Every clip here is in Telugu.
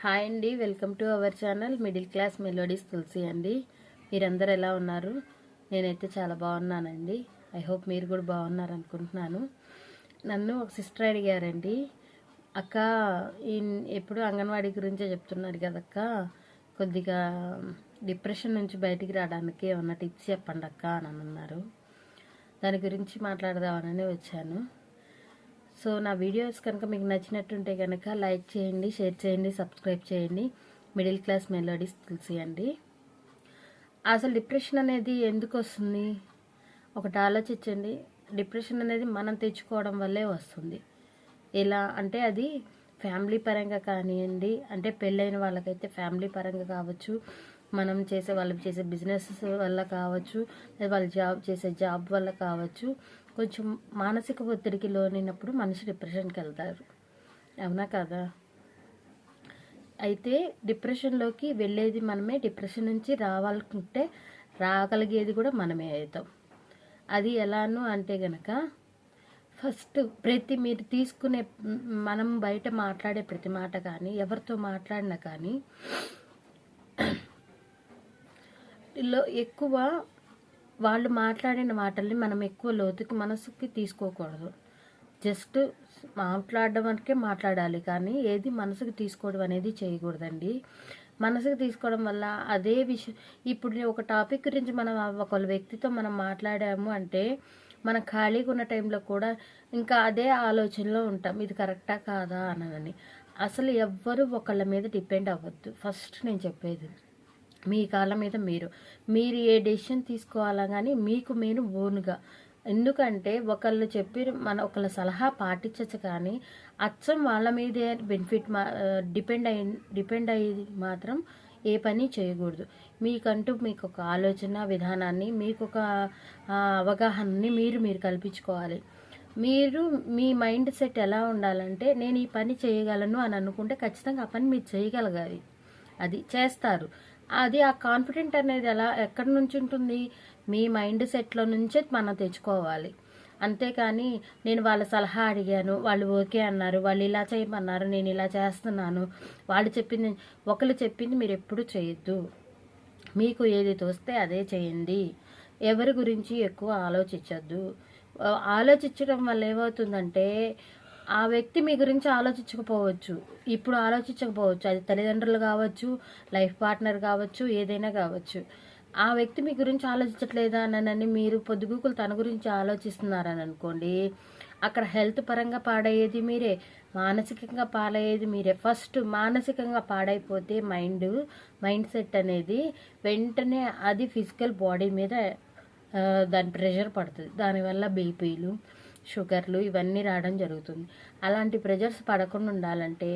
హాయ్ అండి welcome to our channel middle class melodies Tulasi అండి. మీరందరూ ఎలా ఉన్నారు? నేనైతే చాలా బాగున్నానండి. ఐ హోప్ మీరు కూడా బాగున్నారు అనుకుంటున్నాను. నన్ను ఒక సిస్టర్ అడిగారండి. అక్క ఎప్పుడు అంగన్వాడీ గురించే చెప్తున్నారు కదక్క కొద్దిగా డిప్రెషన్ నుంచి బయటికి రావడానికి ఏమన్నా టిప్స్ చెప్పండి అక్క అని అన్నారు. దాని గురించి మాట్లాడదామని వచ్చాను. సో నా వీడియోస్ కనుక మీకు నచ్చినట్టుంటే కనుక లైక్ చేయండి షేర్ చేయండి సబ్స్క్రైబ్ చేయండి. మిడిల్ క్లాస్ మెలోడీస్ తులసి అండి అసలు డిప్రెషన్ అనేది ఎందుకు వస్తుంది? ఒకటి ఆలోచించండి. డిప్రెషన్ అనేది మనం తెచ్చుకోవడం వల్లే వస్తుంది. ఎలా అంటే అది ఫ్యామిలీ పరంగా కానివ్వండి అంటే పెళ్ళైన వాళ్ళకైతే ఫ్యామిలీ పరంగా కావచ్చు మనం చేసే వాళ్ళు చేసే బిజినెస్ వల్ల కావచ్చు లేదా వాళ్ళు జాబ్ చేసే జాబ్ వల్ల కావచ్చు కొంచెం మానసిక ఒత్తిడికి లోనైనప్పుడు మనిషి డిప్రెషన్కి వెళ్తారు. అవునా కదా? అయితే డిప్రెషన్లోకి వెళ్ళేది మనమే డిప్రెషన్ నుంచి రావాలనుకుంటే రాగలిగేది కూడా మనమే అవుతాం. అది ఎలాను అంటే గనక ఫస్ట్ ప్రతి మీరు తీసుకునే మనం బయట మాట్లాడే ప్రతి మాట కానీ ఎవరితో మాట్లాడినా కానీ లో ఎక్కువ వాళ్ళు మాట్లాడిన మాటల్ని మనం ఎక్కువ లోతుకి మనసుకి తీసుకోకూడదు. జస్ట్ మాట్లాడడం వరకే మాట్లాడాలి కానీ ఏది మనసుకు తీసుకోవడం అనేది చేయకూడదండి. మనసుకు తీసుకోవడం వల్ల అదే విషయం. ఇప్పుడు ఒక టాపిక్ గురించి మనం ఒక వ్యక్తితో మనం మాట్లాడాము అంటే మనం ఖాళీగా ఉన్న టైంలో కూడా ఇంకా అదే ఆలోచనలో ఉంటాం. ఇది కరెక్టా కాదా అనదని అసలు ఎవ్వరు ఒకళ్ళ మీద డిపెండ్ అవ్వద్దు. ఫస్ట్ నేను చెప్పేది మీ కాళ్ళ మీద మీరు. మీరు ఏ డెసిషన్ తీసుకోవాలా కానీ మీకు మీరు ఓన్గా. ఎందుకంటే ఒకళ్ళు చెప్పి మన ఒకళ్ళ సలహా పాటించచ్చు కానీ అచ్చం వాళ్ళ మీదే బెనిఫిట్ మా డిపెండ్ అయి డిపెండ్ అయ్యి మాత్రం ఏ పని చేయకూడదు. మీకంటూ మీకు ఒక ఆలోచన విధానాన్ని మీకు ఒక అవగాహనని మీరు మీరు కల్పించుకోవాలి. మీరు మీ మైండ్ సెట్ ఎలా ఉండాలంటే నేను ఈ పని చేయగలను అని అనుకుంటే ఖచ్చితంగా ఆ పని మీరు చేయగలగాలి. అది చేస్తారు. అది ఆ కాన్ఫిడెంట్ అనేది ఎలా ఎక్కడి నుంచి ఉంటుంది? మీ మైండ్ సెట్లో నుంచే మనం తెచ్చుకోవాలి. అంతేకాని నేను వాళ్ళ సలహా అడిగాను వాళ్ళు ఓకే అన్నారు వాళ్ళు ఇలా చేయమన్నారు నేను ఇలా చేస్తున్నాను. వాళ్ళు చెప్పింది ఒకరు చెప్పింది మీరు ఎప్పుడు చేయొద్దు. మీకు ఏది తోస్తే అదే చేయండి. ఎవరి గురించి ఎక్కువ ఆలోచించద్దు. ఆలోచించడం వల్ల ఏమవుతుందంటే ఆ వ్యక్తి మీ గురించి ఆలోచించకపోవచ్చు. ఇప్పుడు ఆలోచించకపోవచ్చు. అది తల్లిదండ్రులు కావచ్చు లైఫ్ పార్ట్నర్ కావచ్చు ఏదైనా కావచ్చు. ఆ వ్యక్తి మీ గురించి ఆలోచించట్లేదా అని మీరు పొద్దుగుకులు తన గురించి ఆలోచిస్తున్నారని అనుకోండి అక్కడ హెల్త్ పరంగా పాడయ్యేది మీరే మానసికంగా పాడయ్యేది మీరే. ఫస్ట్ మానసికంగా పాడైపోతే మైండ్ మైండ్ సెట్ అనేది వెంటనే అది ఫిజికల్ బాడీ మీద దాని ప్రెషర్ పడుతుంది. దానివల్ల బీపీలు షుగర్లు ఇవన్నీ రావడం జరుగుతుంది. అలాంటి ప్రెజర్స్ పడకుండా ఉండాలంటే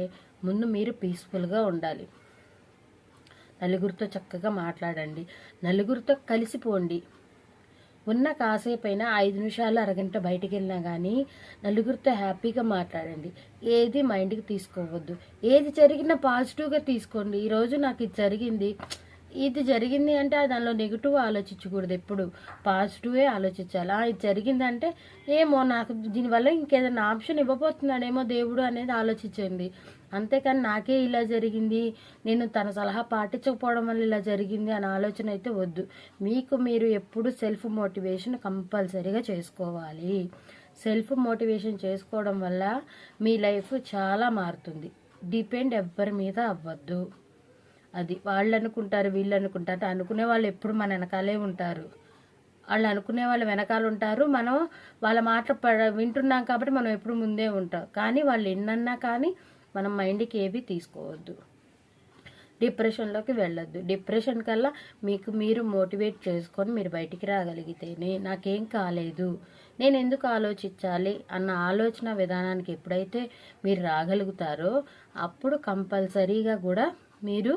ముందు మీరు పీస్ఫుల్గా ఉండాలి. నలుగురితో చక్కగా మాట్లాడండి. నలుగురితో కలిసిపోండి ఉన్న కాసేపైనా ఐదు నిమిషాలు అరగంట బయటికి వెళ్ళినా కానీ నలుగురితో హ్యాపీగా మాట్లాడండి. ఏది మైండ్కి తీసుకోవద్దు. ఏది జరిగినా పాజిటివ్గా తీసుకోండి. ఈరోజు నాకు ఇది జరిగింది. ఇది జరిగింది అంటే దానిలో నెగిటివ్ ఆలోచించకూడదు. ఎప్పుడు పాజిటివే ఆలోచించాలి. ఇది జరిగిందంటే ఏమో నాకు దీనివల్ల ఇంకేదైనా ఆప్షన్ ఇవ్వబోతున్నాడేమో దేవుడు అనేది ఆలోచించింది. అంతేకాని నాకే ఇలా జరిగింది. నేను తన సలహా పాటించకపోవడం వల్ల ఇలా జరిగింది అనే ఆలోచన అయితే వద్దు. మీకు మీరు ఎప్పుడు సెల్ఫ్ మోటివేషన్ కంపల్సరీగా చేసుకోవాలి. సెల్ఫ్ మోటివేషన్ చేసుకోవడం వల్ల మీ లైఫ్ చాలా మారుతుంది. డిపెండ్ ఎవ్వరి మీద అవ్వద్దు. అది వాళ్ళు అనుకుంటారు వీళ్ళు అనుకుంటారు అనుకునే వాళ్ళు ఎప్పుడు మన వెనకాలే ఉంటారు. వాళ్ళు అనుకునే వాళ్ళు వెనకాల ఉంటారు. మనం వాళ్ళ మాట వింటున్నాం కాబట్టి మనం ఎప్పుడు ముందే ఉంటాం. కానీ వాళ్ళు ఎన్నన్నా కానీ మనం మైండ్కి ఏవి తీసుకోవద్దు. డిప్రెషన్లోకి వెళ్ళొద్దు. డిప్రెషన్ కల్లా మీకు మీరు మోటివేట్ చేసుకొని మీరు బయటికి రాగలిగితేనే నాకేం కాలేదు నేను ఎందుకు ఆలోచించాలి అన్న ఆలోచన విధానానికి ఎప్పుడైతే మీరు రాగలుగుతారో అప్పుడు కంపల్సరీగా కూడా మీరు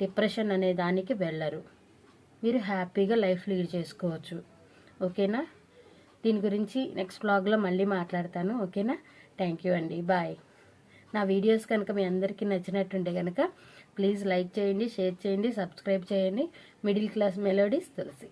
డిప్రెషన్ అనే దానికి వెళ్ళరు. మీరు హ్యాపీగా లైఫ్ లీడ్ చేసుకోవచ్చు. ఓకేనా? దీని గురించి నెక్స్ట్ బ్లాగ్లో మళ్ళీ మాట్లాడతాను. ఓకేనా? థ్యాంక్ యూ అండి. బాయ్. నా వీడియోస్ కనుక మీ అందరికీ నచ్చినట్టుంటే కనుక ప్లీజ్ లైక్ చేయండి షేర్ చేయండి సబ్స్క్రైబ్ చేయండి. Middle class melodies Tulasi.